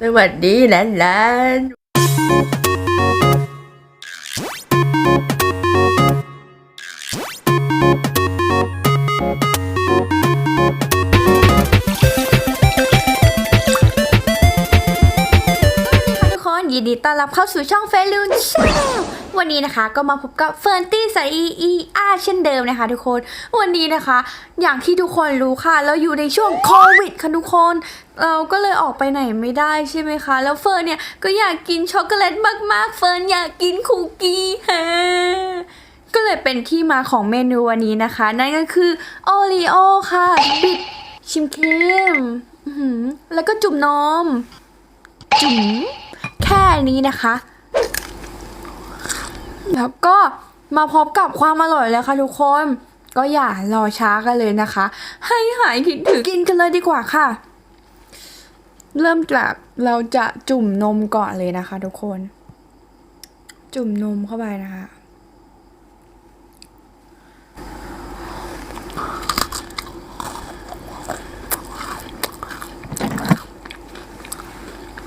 สวัสดีหลานหลานๆค่ะทุกคนยินดีต้อนรับเข้าสู่ช่องเฟลูนชา วันนี้นะคะก็มาพบกับเฟิร์นตี้สายอีอีอาเช่นเดิมนะคะ ทุกคน วันนี้นะคะ อย่างที่ทุกคนรู้ค่ะ เราอยู่ในช่วงโควิดค่ะทุกคน เราก็เลยออกไปไหนไม่ได้ใช่ไหมคะ แล้วเฟิร์นเนี่ยก็อยากกินช็อกโกแลตมากๆ เฟิร์นอยากกินคุกกี้ฮะก็เลยเป็นที่มาของเมนูวันนี้นะคะ นั่นก็คือโอรีโอค่ะบิดชิมเค็มแล้วก็จุ่มนมจุ๋มแค่นี้นะคะ แล้วก็มาพบกับความอร่อยแล้วค่ะทุกคน ก็อย่ารอช้ากันเลยนะคะ ให้หายคิดถึงกินกันเลยดีกว่าค่ะ เริ่มจากเราจะจุ่มนมก่อนเลยนะคะ ทุกคน จุ่มนมเข้าไปนะคะ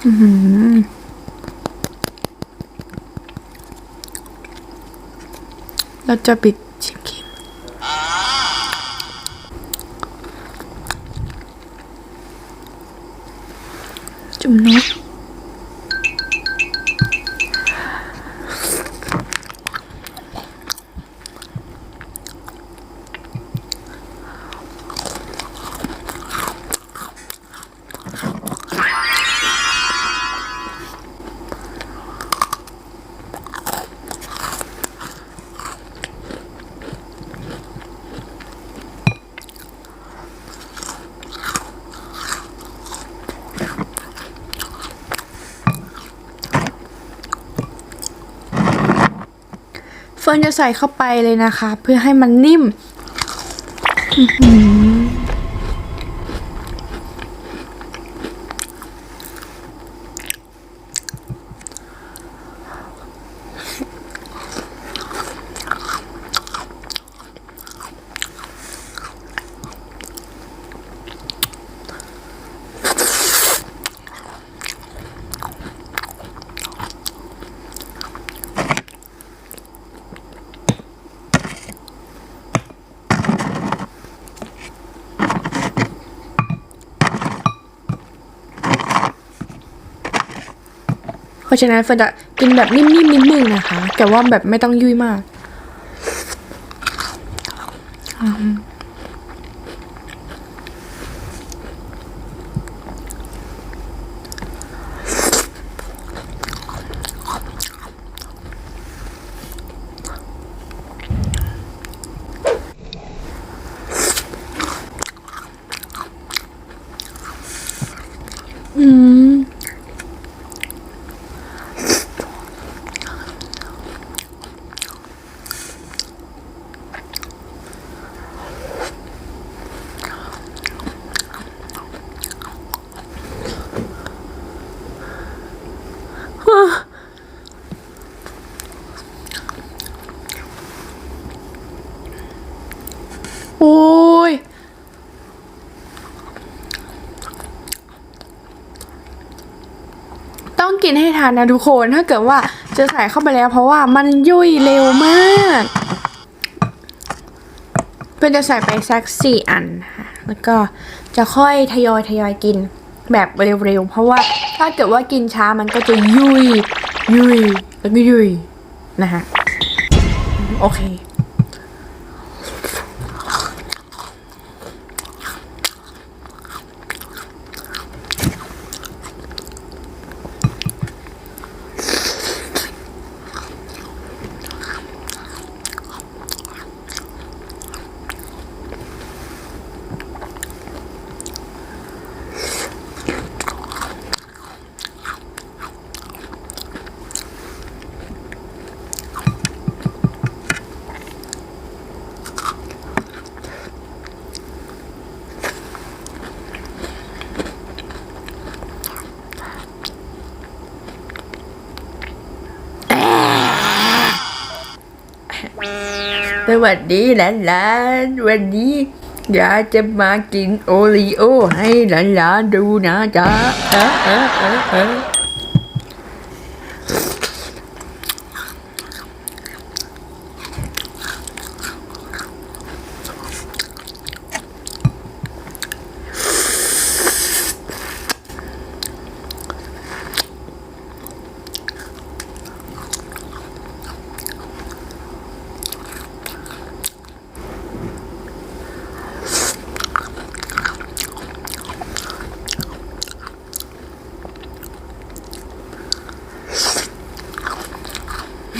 เราจะปิด เฟิร์นจะใส่เข้าไปเลยนะคะ เพื่อให้มันนิ่ม อื เพราะฉะนั้นเฟิร์นจะกินแบบนิ่มๆนิดนึงนะคะ แต่ว่าแบบไม่ต้องยุ่ยมาก โอ้ยต้องกินให้ทานนะทุกคนถ้าเกิดว่าจะใส่เข้าไปแล้วเพราะว่ามันยุ่ยเร็วมากเพื่อนจะใส่ไปสักสี่อันนะคะแล้วก็จะค่อยทยอยทยอยกินแบบเร็วๆ เพราะว่าถ้าเกิดว่ากินช้ามันก็จะยุ่ยยุ่ยแล้วก็ยุ่ยนะคะโอเค สวัสดีหลานๆ วันนี้อยากจะมากินโอรีโอให้หลานๆดูนะจ๊ะะะะะ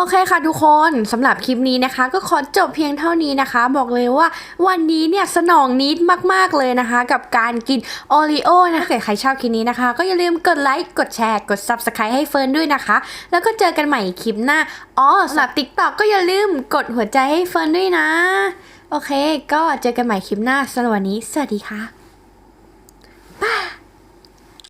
โอเคค่ะทุกคนสำหรับคลิปนี้นะคะ ก็ขอจบเพียงเท่านี้นะคะ บอกเลยว่าวันนี้เนี่ยสนองนิดมากๆเลยนะคะ กับการกินโอรีโอนะถ้าเกิดใครชอบคลิปนี้นะคะ ก็อย่าลืมกดไลค์กดแชร์กด Subscribe ให้เฟิร์นด้วยนะคะ แล้วก็เจอกันใหม่คลิปหน้าอ๋อสำหรับ TikTok ก็อย่าลืมกดหัวใจให้เฟิร์นด้วยนะ โอเค ก็เจอกันใหม่คลิปหน้าสำหรับวันนี้ สวัสดีค่ะ